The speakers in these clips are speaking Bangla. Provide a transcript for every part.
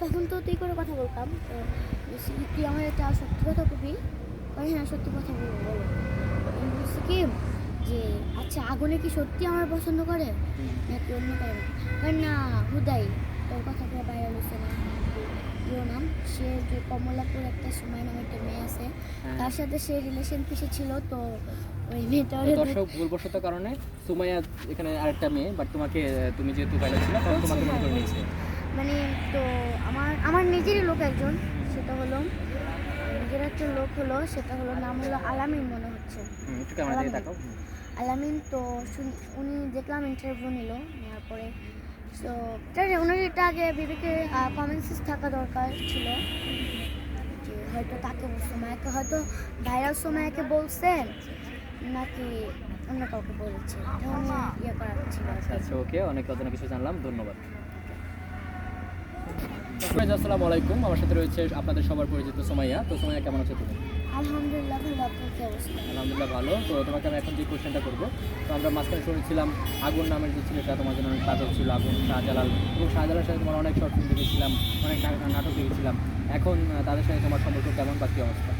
তখন তো তুই করে কথা বলতাম। তুই আমার একটা সত্যি কথা কবি বলে হ্যাঁ সত্যি কথা বলব বলো। আমি বলছি কি যে আচ্ছা আগুনে কি সত্যি আমার পছন্দ করে? নাকি অন্য কারণে কারণ না হুদাই তোর কথা পুরো বাইরে হয়েছে না। নাম সে যে কমলাপুর একটা সময় নামে একটা মেয়ে আছে হ্যাঁ। তার সাথে সে রিলেশন পিসে ছিল তো ওই মেয়েটা তো দর্শক ভুলবশত কারণে সুমাইয়া এখানে আরেকটা মেয়ে বাট তোমাকে তুমি যেহেতু বাইরে ছিল তখন তোমাকে মনে করে নিয়েছে। মানে তো আমার আমার নিজেরই লোক একজন সেটা হলো নিজের একটা লোক হলো সেটা হলো নাম হলো আলামিন মনে হচ্ছে। আলামিন। তো উনি দেখলাম ইন্টারভিউ নিল নেওয়ার পরে। তো ওনার এটা আগে বিবেকে কমেন্সেস থাকা দরকার ছিল। যে হয়তো তাকে সোমায়াকে হয়তো ভাইরাল সোমায়াকে বলছে নাকি অন্য কাউকে বলেছে। ইয়ে করার ছিল আর আচ্ছা ওকে অনেক অজানা কিছু জানলাম ধন্যবাদ। আসসালামু আলাইকুম। আমার সাথে রয়েছে আপনাদের সবার পরিচিত সোমাইয়া। তো সোমাইয়া কেমন আছো তুমি? আলহামদুলিল্লাহ ভালো। আলহামদুলিল্লাহ তো তোমাকে আমি এখন যে কোশ্চেনটা করব তো আমরা মাঝখানে শুনেছিলাম আগুন নামের যে ছেলেটা তোমার জন্য অনেক কাজল ছিল আগুন শাহজালাল। এবং শাহজালালের সাথে তোমার অনেক শর্ট ফিল্ম দেখেছিলাম অনেক নাটক দেখেছিলাম। এখন তাদের সাথে তোমার সম্পর্ক কেমন বা কী অবস্থা?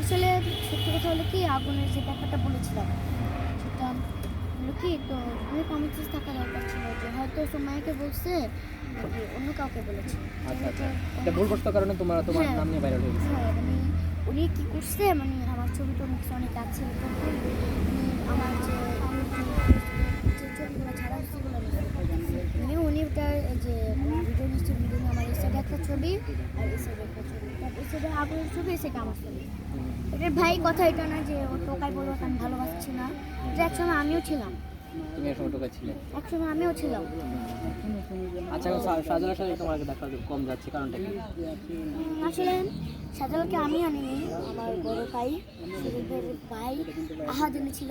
আসলে সত্যি কথা হলো কি আগুনের যে ব্যাপারটা বলেছিলাম সেটা হলো কি তো আমি কমিটিস থাকা দরকার ছিল যে হয়তো সময়কে বলছে নাকি অন্য কাউকে বলেছে। আচ্ছা আচ্ছা। এটা ভুলগ্রস্ত কারণে তোমার তোমার হ্যাঁ। নাম নিয়ে ভাইরাল হয়ে গেছে। হ্যাঁ মানে উনি কি করছে মানে আমার ছবি তো মুখে অনেক আছে উনি আমার যে যে ছাড়া সেগুলো মানে উনি ওটার যে ভিডিও নিচ্ছে ভিডিও নিয়ে আমার এই সাইডে একটা ছবি আর এই সাইডে একটা ছবি। তার এই সাইডে ছবি এই সাইডে আমার ছবি। এটার ভাই কথা এটা না যে ও টোকাই বলব আমি ভালোবাসছি না। এটা একসময় আমিও ছিলাম। তুমি এর সময় টোকা ছিলে? একসময় আমিও ছিলাম। আচ্ছা এখন সাথে তোমার দেখা কম যাচ্ছে কারণটা কি? আসলে সাজালকে আমি আনিনি আমার বড় ভাই ভাই আহাদ এনেছিল